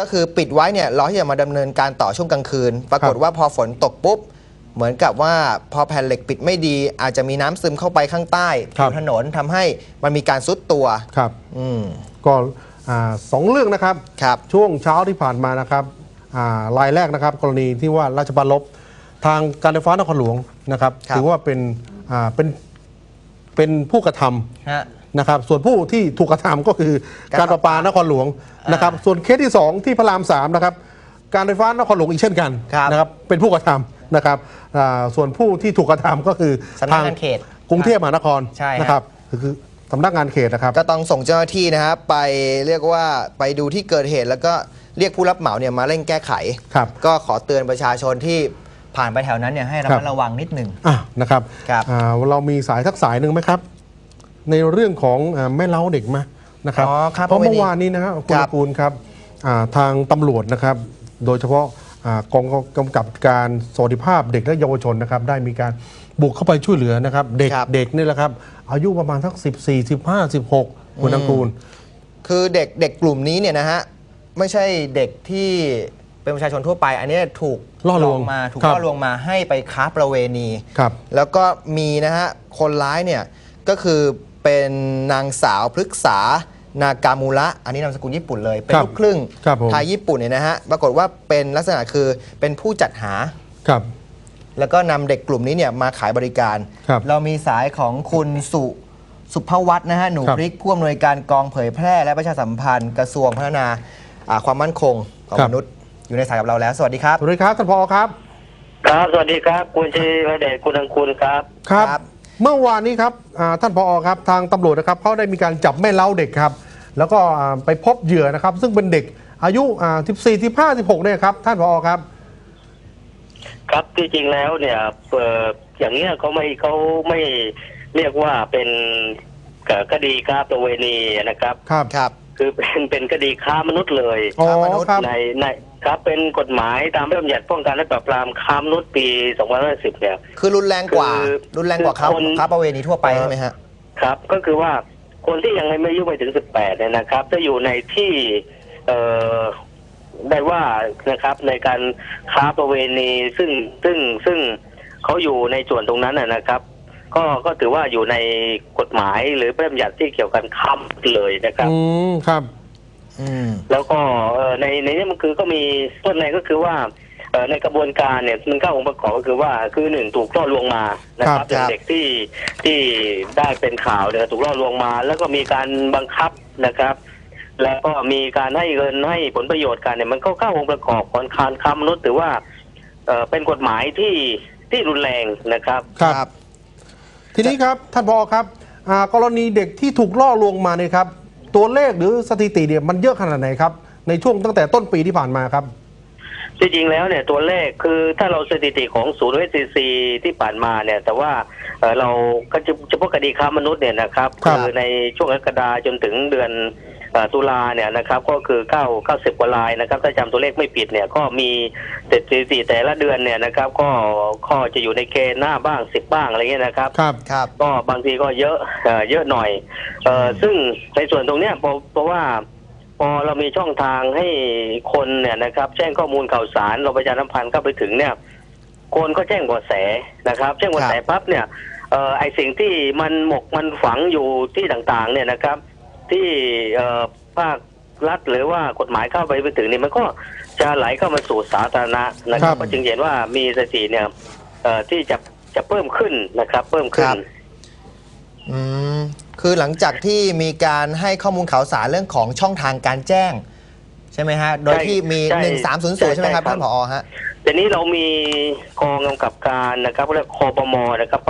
ก็คือปิดไว้เนี่ยรอที่จะมาดำเนินการต่อช่วงกลางคืน ปรากฏว่าพอฝนตกปุ๊บ เหมือนกับว่าพอแผ่นเหล็กปิดไม่ดี อาจจะมีน้ำซึมเข้าไปข้างใต้ครับผิวถนนทำให้มันมีการซุดตัว ครับ อืมก็อ่าสองเรื่องนะครับ ครับ ช่วงเช้าที่ผ่านมานะครับอ่ารายแรกนะครับ กรณีที่ว่าราชบัลลบทางการไฟฟ้านครหลวงนะครับครับ ถือว่าเป็นอ่าเป็นเป็นผู้กระทำ ฮะ นะครับส่วนผู้ที่ถูกกระทำก็คือการการประปานครหลวงอ่านนะครับส่วนเคสที่ 2 ที่พระรามสามนะครับการไฟฟ้านครหลวงอีกเช่นกันครับนะครับเป็นผู้กระทำนะครับอ่าส่วนผู้ที่ถูกกระทำก็คือสำนักงานเขตกรุงเทพมหานครใช่ฮะนะครับคือสำนักงานเขตนะครับก็ต้องส่งเจ้าหน้าที่นะครับไปเรียกว่าไปดูที่เกิดเหตุแล้วก็เรียกผู้รับเหมาเนี่ยมาเร่งแก้ไขครับก็ขอเตือนประชาชนที่ผ่านไปแถวนั้นเนี่ยให้ระครัมัดบระวังนิดหนึ่งอะนะครับครับอ่าเรามีสายทักสายหนึ่งไหมครับ ในเรื่องของอ่าแม่เล้าเด็กมานะครับอ๋อครับเพราะเอาไว้เมื่อวานนี้นะครับคุณครับ กูลครับอ่าทางตำรวจนะครับ โดยเฉพาะอ่ากองกำกับการสวัสดิภาพเด็กและเยาวชนนะครับ ได้มีการบุกเข้าไปช่วยเหลือนะครับ เด็กครับ เด็กนี่แหละครับ อายุประมาณสัก14 15 16คุณอังกูล คือเด็กเด็กกลุ่มนี้เนี่ยนะฮะไม่ใช่เด็กที่เป็นประชาชนทั่วไป อันนี้ถูกล่อลวงมาถูกครับ ล่อลวงมาให้ไปค้าประเวณี ครับ แล้วก็มีนะฮะคนร้ายเนี่ยก็คือ เป็นนางสาวพฤกษานากามูระอันนี้นามสกุลญี่ปุ่นเลย เป็นครับลูกครึ่งครับผม ไทยญี่ปุ่นเนี่ยนะฮะปรากฏว่าเป็นลักษณะคือเป็นผู้จัดหา ครับ แล้วก็นำเด็กกลุ่มนี้เนี่ยมาขายบริการ ครับเรามีสายของคุณสุสุภวัฒน์นะฮะ หนูครับพริกผู้อำนวยการกองเผยแพร่และประชาสัมพันธ์กระทรวงพัฒนาอ่าความมั่นคงของครับ มนุษย์อยู่ในสายกับเราแล้ว สวัสดีครับ สวัสดีครับท่านพอครับ ครับ สวัสดีครับ คุณชีระเดชคุณอังคุณครับ ครับครับ เมื่อวานนี้ครับอ่าท่านพอครับทางตำรวจนะครับเขาได้มีการจับแม่เล้าเด็กครับ แล้วก็อ่าไปพบเหยื่อนะครับ ซึ่งเป็นเด็กอายุอ่า14 15 16เนี่ยครับ ท่านพอครับ ครับที่จริงแล้วเนี่ยเอ่ออย่างเงี้ยเขาไม่เขาไม่เรียกว่าเป็นเอ่อคดีค้าประเวณีนะครับ ครับครับ คือเป็นเป็นคดีค้ามนุษย์เลยอ๋อค้ามนุษย์ครับ ในในครับเป็นกฎหมายตามพระราชบัญญัติป้องกันและปราบปรามค้ามนุษย์ปี2510เนี่ย คือรุนแรงกว่า คือรุนแรงกว่าคือค้าคน ค้าประเวณีทั่วไปใช่ไหมฮะ ครับ ก็คือว่าคนที่ยังไม่อายุไม่ถึง 18เนี่ยนะครับจะอยู่ในที่เอ่อได้ว่านะครับ ในการค้าประเวณีซึ่งซึ่งซึ่งเขาอยู่ในส่วนตรงนั้นนะนะครับ ก็ก็ถือว่าอยู่ในกฎหมายหรือพระราชบัญญัติที่เกี่ยวกับค้ามเลยนะครับ อืมครับอืมแล้วก็เอ่อในในนี้มันคือก็มีต้นในก็คือว่าเอ่อในกระบวนการเนี่ยมันเข้าองค์ประกอบก็คือว่าคือหนึ่งถูกล่อลวงมานะคครัรับบเป็นครับเด็กที่ที่ได้เป็นข่าวเนี่ยถูกล่อลวงมา แล้วก็มีการบังคับนะครับ แล้วก็มีการให้เงินให้ผลประโยชน์กันเนี่ยมันก็เข้าองค์ประกอบของการค้ามนุษย์ถือว่าเอ่อเป็นกฎหมายที่ที่รุนแรงนะครับครับ ทีนี้ครับท่านพอครับอ่ากรณีเด็กที่ถูกล่อลวงมาเนี่ยครับ ตัวเลขหรือสถิติเนี่ยมันเยอะขนาดไหนครับ ในช่วงตั้งแต่ต้นปีที่ผ่านมาครับจริงๆแล้วเนี่ยตัวเลขคือถ้าเราสถิติของศูนย์เวชซีที่ผ่านมาเนี่ย แต่ว่าเอ่อเราก็จะเฉพาะคดีค้ามนุษย์เนี่ยนะครับครับคือในช่วงกรกฎาจนถึงเดือนเอ่อ ตุลาเนี่ยนะครับก็คือ9 90กว่าลายนะครับถ้าจำตัวเลขไม่ผิดเนี่ยก็มีสถิติแต่ละเดือนเนี่ยนะครับก็ก็จะอยู่ในเกณฑ์หน้าบ้างสิบบ้างอะไรเงี้ยนะครับครับครับก็บางทีก็เยอะเอ่อเยอะหน่อยเอ่อซึ่งในส่วนตรงเนี้ยเพราะเพราะว่าพอเรามีช่องทางให้คนเนี่ยนะครับ แจ้งข้อมูลข่าวสารเราประชาสัมพันธ์เข้าไปถึงเนี่ยคนก็แจ้งเบาะแสนะครับ แจ้งเบาะแสปั๊บเนี่ยเอ่อไอสิ่งที่มันหมกมันฝังอยู่ที่ต่างๆ เนี่ยนะครับ ที่เอ่อภาครัฐหรือว่ากฎหมายเข้าไปไปถึงเนี่ยมันก็จะไหลเข้ามาสู่สาธารณะนะคครัรับบก็จึงเห็นว่ามีสถิติเนี่ยเอ่อที่จะจะเพิ่มขึ้นนะครับ เพิ่มขึ้คนรับอืมคือหลังจากที่มีการให้ข้อมูลข่าวสารเรื่องของช่องทางการแจ้ง ใช่ไหมฮะ โดยที่มีใช่1300ใช่ไหมครับใช่ครับท่านผอฮะ แต่นี้เรามีกองกำกับการนะครับเรียกคอปมนะครับ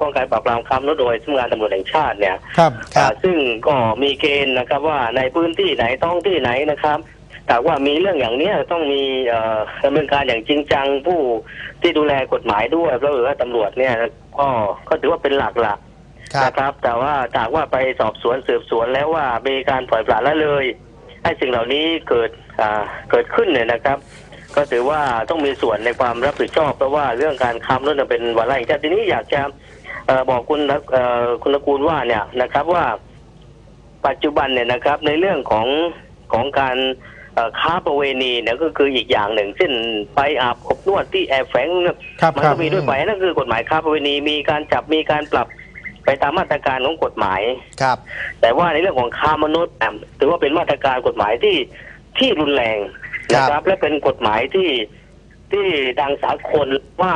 ป้องกันปราบปรามค้ามนุษย์โดยสำนักงานตำรวจแห่งชาติเนี่ยครับครับอ่าซึ่งก็มีเกณฑ์นะครับว่าในพื้นที่ไหนท้องที่ไหนนะครับแต่ว่ามีเรื่องอย่างเนี้ยต้องมีเอ่อดำเนินการอย่างจริงจังผู้ที่ดูแลกฎหมายด้วยเพราะว่าตำรวจเนี่ยก็ก็ถือว่าเป็นหลักหลักครับนะครับ แต่ว่าถ้าว่าไปสอบสวนสืบสวนแล้วว่ามีการปล่อยปละละเลยให้สิ่งเหล่านี้เกิดอ่าเกิดขึ้นเนี่ยนะครับ ก็ถือว่าต้องมีส่วนในความรับผิดชอบเพราะว่าเรื่องการค้ามนุษย์เนี่ยเป็นวาระแห่งชาติทีนี้อยากจะเอ่อบอกคุณนะเอ่อคุณตระกูลว่าเนี่ยนะครับว่า ปัจจุบันเนี่ยนะครับ ในเรื่องของของการเอ่อค้าประเวณีเนี่ยก็คืออีกอย่างหนึ่งเช่นไปอาบอบนวดที่แอบแฝงเนี่ยครับมันครัก็บมีด้วยไปนั่นคือกฎหมายค้าประเวณีมีการจับมีการปรับไปตามมาตรการของกฎหมายครับ แต่ว่าในเรื่องของค้ามนุษย์อะถือว่าเป็นมาตรการกฎหมายที่ที่รุนแรง นะครับ และเป็นกฎหมายที่ที่ดังสากลว่า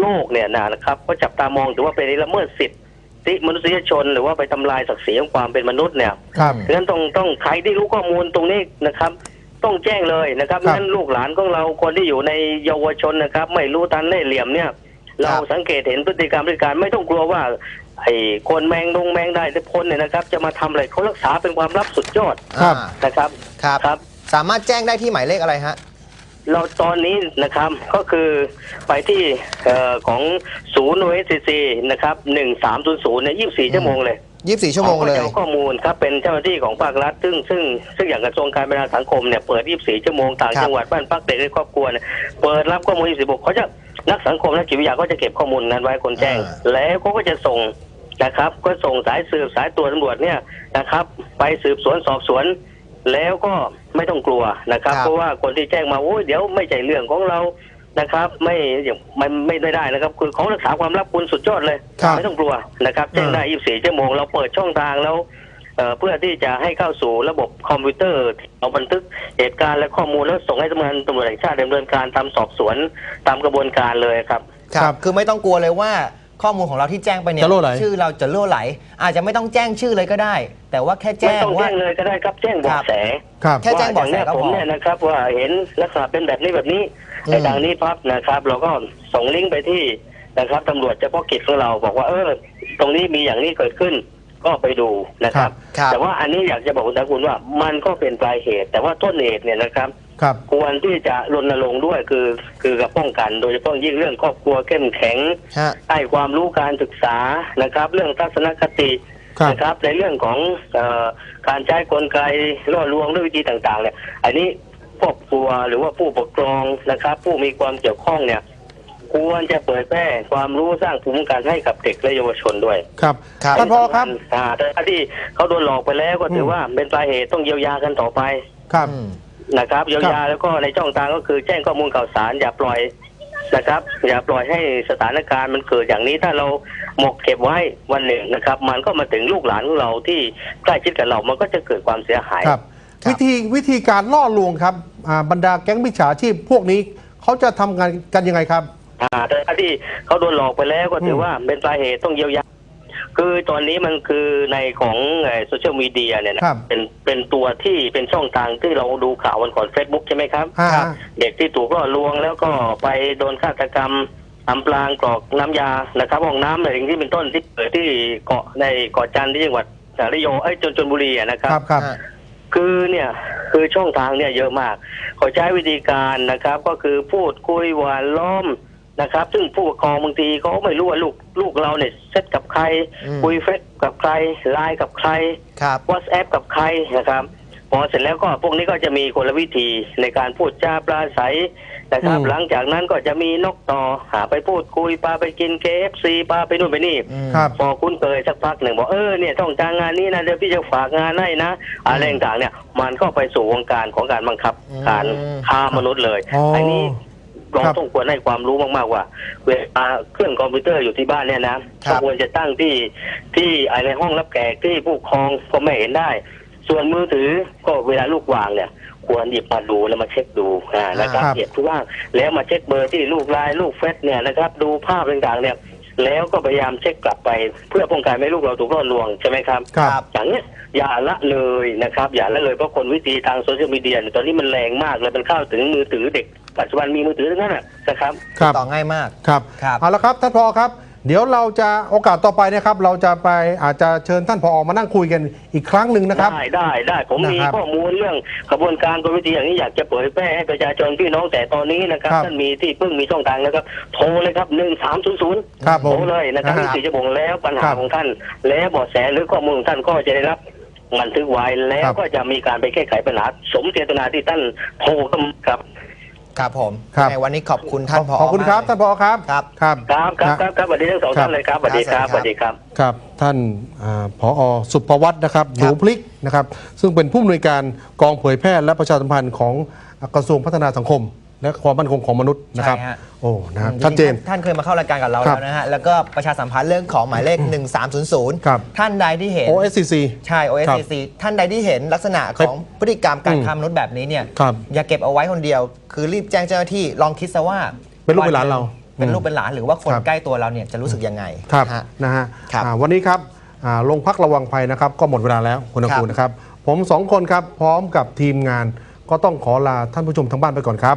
โลกเนี่ยนะครับ ก็จับตามองถือว่าเป็นละเมิดสิทธิมนุษยชน หรือว่าไปทำลายศักดิ์ศรีของความเป็นมนุษย์เนี่ยครับดังนั้นต้องต้องใครที่รู้ข้อมูลตรงนี้นะครับ ต้องแจ้งเลยนะครับครับงั้นลูกหลานของเราคนที่อยู่ในเยาวชนนะครับ ไม่รู้ทันได้เหลี่ยมเนี่ย เราสังเกตเห็นพฤติกรรมพฤติการไม่ต้องกลัวว่าไอ้คนแมงดงแมงได้ทุกคนเนี่ยนะครับ จะมาทำอะไรเขารักษาเป็นความลับสุดยอดครับอ่านะครับ ครับครับ สามารถแจ้งได้ที่หมายเลขอะไรฮะ เราตอนนี้นะครับก็คือไปที่เอ่อของศูนย์โอเอสซีนะครับหนึ่งสามศูนย์ศูนย์เนี่ยยี่สิบสี่ชั่วโมงเลย 24 ชั่วโมงเลย ขาก็จะอาข้อมูลครับเป็นเจ้าหน้าที่ของภาครัฐ ซึ่งซึ่งซึ่งอย่างกระทรวงการพัฒนาสังคมเนี่ยเปิด 24 ชั่วโมงต่างครับ จังหวัดบ้านพักเด็กและครอบครัวเนี่ยเปิดรับข้อมูล24บกเขาจะนักสังคมและจิตวิทยาก็จะเก็บข้อมูลนั้นไว้คนแจ้ง แล้วเขาก็จะส่งนะครับ ก็ส่งสายสืบสายตรวจตำรวจเนี่ยนะครับ ไปสืบสวนสอบสวน แล้วก็ไม่ต้องกลัวนะครับ ครับ เพราะว่าคนที่แจ้งมาโอ้ยเดี๋ยวไม่ใช่เรื่องของเรานะครับ ไม่อย่างไม่ไม่ไม่ได้นะครับ คือเขารักษาความลับคุณสุดยอดเลยครับไม่ต้องกลัวนะครับแจ้งได้ 24 ชั่วโมงเราเปิดช่องทางแล้วเอ่อเพื่อที่จะให้เข้าสู่ระบบคอมพิวเตอร์เอาบันทึกเหตุการณ์และข้อมูลแล้วส่งให้สำนักงานตำรวจแห่งชาติดำเนินการตามสอบสวนตามกระบวนการเลยครับ ครับ คือไม่ต้องกลัวเลยว่า ข้อมูลของเราที่แจ้งไปเนี่ยจะรั่วไหล ชื่อเราจะรั่วไหล อาจจะไม่ต้องแจ้งชื่อเลยก็ได้ แต่ว่าแค่ไม่แจ้งต้องว่า แจ้งเลยก็ได้ครับแจ้งเบาะแสครับ แค่แจ้งเบาะแสว่าก็ผมพอเนี่ยนะครับว่าเห็นลักษณะเป็นแบบนี้แบบนี้อืมในดังนี้พับนะครับ เราก็ส่งลิงก์ไปที่นะครับตำรวจเฉพาะกิจของเราบอกว่าเออ ตรงนี้มีอย่างนี้เกิดขึ้น ก็ไปดูนะครับ ครับ แต่ว่าอันนี้อยากจะบอกคุณตาคุณว่ามันก็เป็นปลายเหตุ แต่ว่าต้นเหตุเนี่ยนะครับ ครับ ควรที่จะรณรงค์ด้วยคือคือกับป้องกัน โดยเฉพาะยิ่งเรื่องครอบครัวเข้มแข็งฮะให้ความรู้การศึกษานะครับ เรื่องทัศนคติครับนะครับ ในเรื่องของเออการใช้กลไกล่อลวงด้วยวิธีต่างๆ เนี่ย อันนี้ครอบครัวหรือว่าผู้ปกครองนะครับ ผู้มีความเกี่ยวข้องเนี่ย ควรจะเผยแพร่ความรู้สร้างภูมิคุ้มกันให้กับเด็กและเยาวชนด้วย ครับครับ ท่านพอครับ อ่าแต่ถ้าที่เขาโดนหลอกไปแล้วก็ถือว่าเป็นปลายเหตุต้องเยียวยากันต่อไป ครับ อืม นะครับเยียวยาแล้วก็ในช่องทางก็คือแจ้งข้อมูลข่าวสารอย่าปล่อยนะครับ อย่าปล่อยให้สถานการณ์มันเกิดอย่างนี้ถ้าเราหมกเก็บไว้วันหนึ่งนะครับ มันก็มาถึงลูกหลานของเราที่ใกล้ชิดกับเรามันก็จะเกิดความเสียหาย ครับครับวิธีวิธีการล่อลวงครับอ่าบรรดาแก๊งมิจฉาชีพพวกนี้เขาจะทำงานกันยังไงครับ อ่าแต่ถ้าที่เขาโดนหลอกไปแล้วก็ถือว่าเป็นสาเหตุต้องเยียวยา คือตอนนี้มันคือในของโซเชียลมีเดียเนี่ยนะครับเป็นเป็นตัวที่เป็นช่องทางที่เราดูข่าววันก่อน Facebook ใช่ไหมครับ อ่าครับเด็กที่ถูกล่อลวงแล้วก็ไปโดนฆาตกรรมอำพรางกรอกน้ำยานะครับห้องน้ำอะไรอย่างที่เป็นต้นที่เกิดที่เกาะในเกาะจันทร์ที่จังหวัดระยองเอ้ยจนจนบุรีอะนะครั ครับบครับฮะคือเนี่ยคือช่องทางเนี่ยเยอะมากเขาใช้วิธีการนะครับ ก็คือพูดคุยหวานล้อม นะครับ ซึ่งผู้ปกครองบางทีเขาไม่รู้ว่าลูกลูกเราเนี่ยเซตกับใครอืมคุยเฟซกับใครไลน์กับใครครับว h a t s a p p กับใครนะครับ พอเสร็จแล้วก็พวกนี้ก็จะมีคนละวิธีในการพูดจาปราศัยนะครับ อืม หลังจากนั้นก็จะมีนกต่อหาไปพูดคุยปาไปกิน KFC ปาไปนู่นไปนี่ อืม ครับ พอคุ้นเคยสักพักหนึ่งบอกเออเนี่ยต้องจ้างงานนี้นะเดี๋ยวพี่จะฝากงานให้นะอะไรต่างๆเนี่ย มันก็ไปสู่วงการของการบังคับอืมการค้ามนุษย์เลยอ๋ออั นนี้ เราครับต้องควรให้ความรู้มากๆว่า เวลาเครื่องคอมพิวเตอร์อยู่ที่บ้านเนี่ยนะครับควรจะตั้งที่ที่อะไรห้องรับแขกที่ผู้ปกครองก็ไม่เห็นได้ ส่วนมือถือก็เวลาลูกวางเนี่ย ควรหยิบมาดูแล้วมาเช็คดูอ่านะครับครับเหยียบทุกว่างแล้วมาเช็คเบอร์ที่ลูกไลน์ลูกเฟซเนี่ยนะครับดูภาพต่างๆเนี่ย แล้วก็พยายามเช็คกลับไป เพื่อป้องกันไม่ให้ลูกเราถูกล่อลวงใช่ไหมครับ ครับ อย่างเนี้ยอย่าละเลยนะครับ อย่าละเลยเพราะคนวิธีทางโซเชียลมีเดียเนี่ยตอนนี้มันแรงมากเลยมันเข้าถึงมือถือเด็ก ปัจจุบันมีมือถือทั้งนั้นนะนะครับ ครับ ต่อง่ายมาก ครับครับ เอาละครับท่านพอครับ เดี๋ยวเราจะโอกาสต่อไปนะครับ เราจะไปอาจจะเชิญท่านพอมานั่งคุยกันอีกครั้งหนึ่งนะครับ ได้ได้ได้ผมมีนะครับข้อมูลเรื่องกระบวนการกลวิธีอย่างนี้อยากจะเผยแพร่ให้ประชาชนพี่น้องแต่ตอนนี้นะครับครับท่านมีที่พึ่งมีช่องทางนะครับ โทรเลยครับหนึ่งสามศูนย์ศูนย์ครับผโทรมเลยนะครับนะสี่ชั่วโมงแล้วปัญคหารับของท่าน แล้วเบาะแสหรือข้อมูลของท่านก็จะได้รับบันทึกไว้แล้ควรับก็จะมีการไปแก้ไขปัญหาสมเจตนาที่ท่านโทรเข้ามาครับ ครับผมครับ ในวันนี้ขอบคุณท่านผอขอบคุณครับมากท่านผอครับครับ ครับครับครับครับครับสวัสดีทั้งสองครับท่านเลยครับสวัสดีครับคสรับวัสดีครับ ครับท่านอาผอสุภวัฒน์นะครับหนูพลิกนะครับ ซึ่งเป็นผู้อำนวยการกองเผยแพร่และประชาสัมพันธ์ของกระทรวงพัฒนาสังคม และความมั่นคงของมนุษย์นะครับ ใช่ฮะ โอ้นะครับชัดเจน ท่านเคยมาเข้ารายการกับเราครับแล้วนะฮะ แล้วก็ประชาสัมพันธ์เรื่องของหมายเลข 1300 ครับ ท่านใดที่เห็น OSCC ใช่ OSCC ท่านใดที่เห็นลักษณะของพฤติกรรมการอืมค้ามนุษย์แบบนี้เนี่ย ครับอย่าเก็บเอาไว้คนเดียว คือรีบแจ้งเจ้าหน้าที่ ลองคิดซะว่าเป็นลูกเป็นหลานเราเป็นลูกเป็นหลานหรือว่าคนครับ ใกล้ตัวเราเนี่ยจะรู้สึกยังไงครับฮะ นะฮะครับอ่าวันนี้ครับอ่าโรงพักระวังภัยนะครับ ก็หมดเวลาแล้วคุณครับคูนะครับ ผมสองคนครับ พร้อมกับทีมงานก็ต้องขอลาท่านผู้ชมทางบ้านไปก่อนครับ